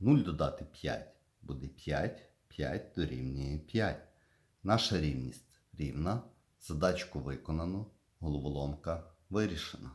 0 додати 5 буде 5, 5 дорівнює 5. Наша рівність рівна, задачку виконано, головоломка вирішена.